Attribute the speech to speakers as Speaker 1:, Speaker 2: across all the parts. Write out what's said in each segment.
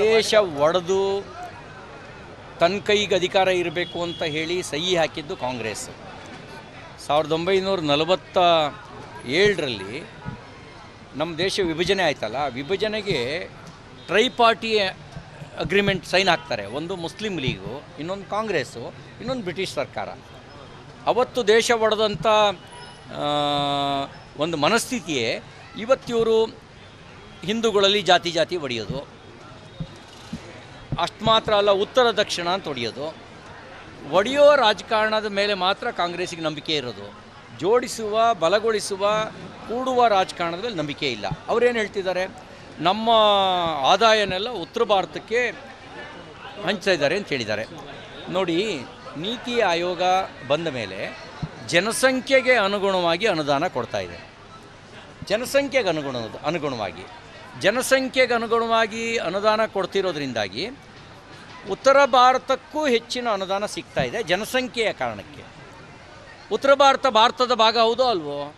Speaker 1: ದೇಶ ಒಡೆದು ತನ್ನ ಕೈಗೆ ಅಧಿಕಾರ ಇರಬೇಕು ಅಂತ ಹೇಳಿ ಸಹಿ ಹಾಕಿದ್ದು ಕಾಂಗ್ರೆಸ್. ಸಾವಿರದ ಒಂಬೈನೂರ ನಲವತ್ತ ಏಳರಲ್ಲಿ ನಮ್ಮ ದೇಶ ವಿಭಜನೆ ಆಯ್ತಲ್ಲ ವಿಭಜನೆಗೆ ಟ್ರೈ ಪಾರ್ಟಿ ಅಗ್ರಿಮೆಂಟ್ ಸೈನ್ ಹಾಕ್ತಾರೆ, ಒಂದು ಮುಸ್ಲಿಂ ಲೀಗು, ಇನ್ನೊಂದು ಕಾಂಗ್ರೆಸ್ಸು, ಇನ್ನೊಂದು ಬ್ರಿಟಿಷ್ ಸರ್ಕಾರ. ಅವತ್ತು ದೇಶ ಒಡೆದಂಥ ಒಂದು ಮನಸ್ಥಿತಿಯೇ ಇವತ್ತಿವರು ಹಿಂದೂಗಳಲ್ಲಿ ಜಾತಿ ಜಾತಿ ಒಡೆಯೋದು. ಅಷ್ಟು ಮಾತ್ರ ಅಲ್ಲ, ಉತ್ತರ, ದಕ್ಷಿಣ ಅಂತ ಹೊಡೆಯೋದು. ಒಡೆಯೋ ರಾಜಕಾರಣದ ಮೇಲೆ ಮಾತ್ರ ಕಾಂಗ್ರೆಸ್ಸಿಗೆ ನಂಬಿಕೆ ಇರೋದು. ಜೋಡಿಸುವ, ಬಲಗೊಳಿಸುವ, ಕೂಡುವ ರಾಜಕಾರಣದ ಮೇಲೆ ನಂಬಿಕೆ ಇಲ್ಲ. ಅವರೇನು ಹೇಳ್ತಿದ್ದಾರೆ? ನಮ್ಮ ಆದಾಯನೆಲ್ಲ ಉತ್ತರ ಭಾರತಕ್ಕೆ ಹಂಚ್ತಾ ಇದ್ದಾರೆ ಅಂತ ಹೇಳಿದ್ದಾರೆ. ನೋಡಿ, ನೀತಿ ಆಯೋಗ ಬಂದ ಮೇಲೆ ಜನಸಂಖ್ಯೆಗೆ ಅನುಗುಣವಾಗಿ ಅನುದಾನ ಕೊಡ್ತಾ ಇದೆ. ಜನಸಂಖ್ಯೆಗೆ ಅನುಗುಣ ಅನುಗುಣವಾಗಿ. ಜನಸಂಖ್ಯೆಗೆ ಅನುಗುಣವಾಗಿ ಅನುದಾನ ಕೊಡ್ತಿರೋದ್ರಿಂದಾಗಿ ಉತ್ತರ ಭಾರತಕ್ಕೂ ಹೆಚ್ಚಿನ ಅನುದಾನ ಸಿಗ್ತಾ ಇದೆ, ಜನಸಂಖ್ಯೆಯ ಕಾರಣಕ್ಕೆ. ಉತ್ತರ ಭಾರತ, ಭಾರತದ ಭಾಗ ಹೌದೋ ಅಲ್ವೋ?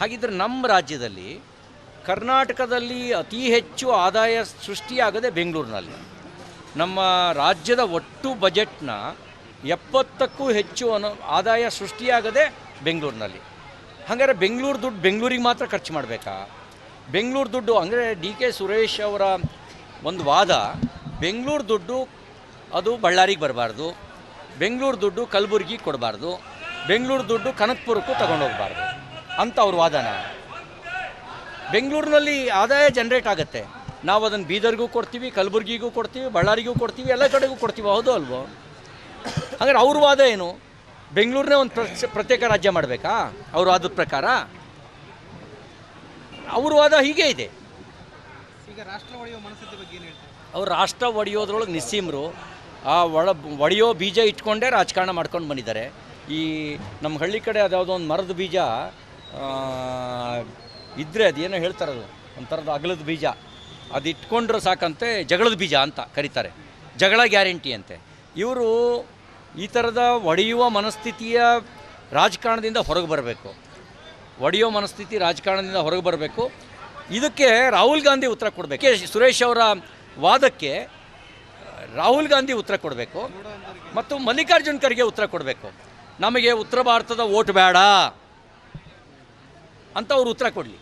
Speaker 1: ಹಾಗಿದ್ರೆ ನಮ್ಮ ರಾಜ್ಯದಲ್ಲಿ ಕರ್ನಾಟಕದಲ್ಲಿ ಅತಿ ಹೆಚ್ಚು ಆದಾಯ ಸೃಷ್ಟಿಯಾಗದೆ ಬೆಂಗಳೂರಿನಲ್ಲಿ. ನಮ್ಮ ರಾಜ್ಯದ ಒಟ್ಟು ಬಜೆಟ್ನ ಎಪ್ಪತ್ತಕ್ಕೂ ಹೆಚ್ಚು ಅನು, ಆದಾಯ ಸೃಷ್ಟಿಯಾಗದೆ ಬೆಂಗಳೂರಿನಲ್ಲಿ. ಹಾಗಾದ್ರೆ ಬೆಂಗಳೂರು ದುಡ್ಡು ಬೆಂಗಳೂರಿಗೆ ಮಾತ್ರ ಖರ್ಚು ಮಾಡಬೇಕಾ? ಬೆಂಗಳೂರು ದುಡ್ಡು ಅಂದರೆ ಡಿ ಕೆ ಸುರೇಶ್ ಅವರ ಒಂದು ವಾದ ಬೆಂಗಳೂರು ದುಡ್ಡು ಅದು ಬಳ್ಳಾರಿಗೆ ಬರಬಾರ್ದು. ಬೆಂಗಳೂರು ದುಡ್ಡು ಕಲಬುರ್ಗಿಗೆ ಕೊಡಬಾರ್ದು. ಬೆಂಗಳೂರು ದುಡ್ಡು ಕನಕಪುರಕ್ಕೂ ತಗೊಂಡೋಗ್ಬಾರ್ದು ಅಂತ ಅವ್ರ ವಾದನ. ಬೆಂಗಳೂರಿನಲ್ಲಿ ಆದಾಯ ಜನ್ರೇಟ್ ಆಗುತ್ತೆ. ನಾವು ಅದನ್ನು ಬೀದರ್ಗೂ ಕೊಡ್ತೀವಿ, ಕಲಬುರ್ಗಿಗೂ ಕೊಡ್ತೀವಿ, ಬಳ್ಳಾರಿಗೂ ಕೊಡ್ತೀವಿ, ಎಲ್ಲ ಕಡೆಗೂ ಕೊಡ್ತೀವಿ, ಹೌದು ಅಲ್ವೋ? ಹಾಗಾದ್ರೆ ಅವ್ರ ವಾದ ಏನು? ಬೆಂಗಳೂರನ್ನೇ ಒಂದು ಪ್ರತ್ಯೇಕ- ರಾಜ್ಯ ಮಾಡಬೇಕಾ? ಅವ್ರ ವಾದದ ಪ್ರಕಾರ? ಅವ್ರ ವಾದ ಹೀಗೆ ಇದೆ.
Speaker 2: ರಾಷ್ಟ್ರ ಒಡೆಯುವ ಮನಸ್ಥಿತಿ ಬಗ್ಗೆ
Speaker 1: ಅವ್ರು ರಾಷ್ಟ್ರ ಒಡೆಯೋದ್ರೊಳಗೆ ನಿಸ್ಸೀಮರು, ಆ ಒಳ ಒಡೆಯೋ ಬೀಜ ಇಟ್ಕೊಂಡೇ ರಾಜಕಾರಣ ಮಾಡ್ಕೊಂಡು ಬಂದಿದ್ದಾರೆ. ಈ ನಮ್ಮ ಹಳ್ಳಿ ಕಡೆ ಅದ್ಯಾವುದೋ ಒಂದು ಮರದ ಬೀಜ ಇದ್ದರೆ ಅದೇನೋ ಹೇಳ್ತಾರದು ಒಂಥರದ ಅಗಲದ ಬೀಜ. ಅದು ಇಟ್ಕೊಂಡ್ರೆ ಸಾಕಂತೆ ಜಗಳದ ಬೀಜ ಅಂತ ಕರೀತಾರೆ. ಜಗಳ ಗ್ಯಾರಂಟಿ ಅಂತೆ. ಇವರು ಈ ಥರದ ಒಡೆಯುವ ಮನಸ್ಥಿತಿಯ ರಾಜಕಾರಣದಿಂದ ಹೊರಗೆ ಬರಬೇಕು. ಒಡೆಯೋ ಮನಸ್ಥಿತಿ ರಾಜಕಾರಣದಿಂದ ಹೊರಗೆ ಬರಬೇಕು. ಇದಕ್ಕೆ ರಾಹುಲ್ ಗಾಂಧಿ ಉತ್ತರ ಕೊಡಬೇಕು. ಸುರೇಶ್ ಅವರ ವಾದಕ್ಕೆ ರಾಹುಲ್ ಗಾಂಧಿ ಉತ್ತರ ಕೊಡಬೇಕು ಮತ್ತು ಮಲ್ಲಿಕಾರ್ಜುನ್ ಖರ್ಗೆ ಉತ್ತರ ಕೊಡಬೇಕು. ನಮಗೆ ಉತ್ತರ ಭಾರತದ ಓಟ್ ಬೇಡ ಅಂತ ಅವ್ರು ಉತ್ತರ ಕೊಡಲಿ.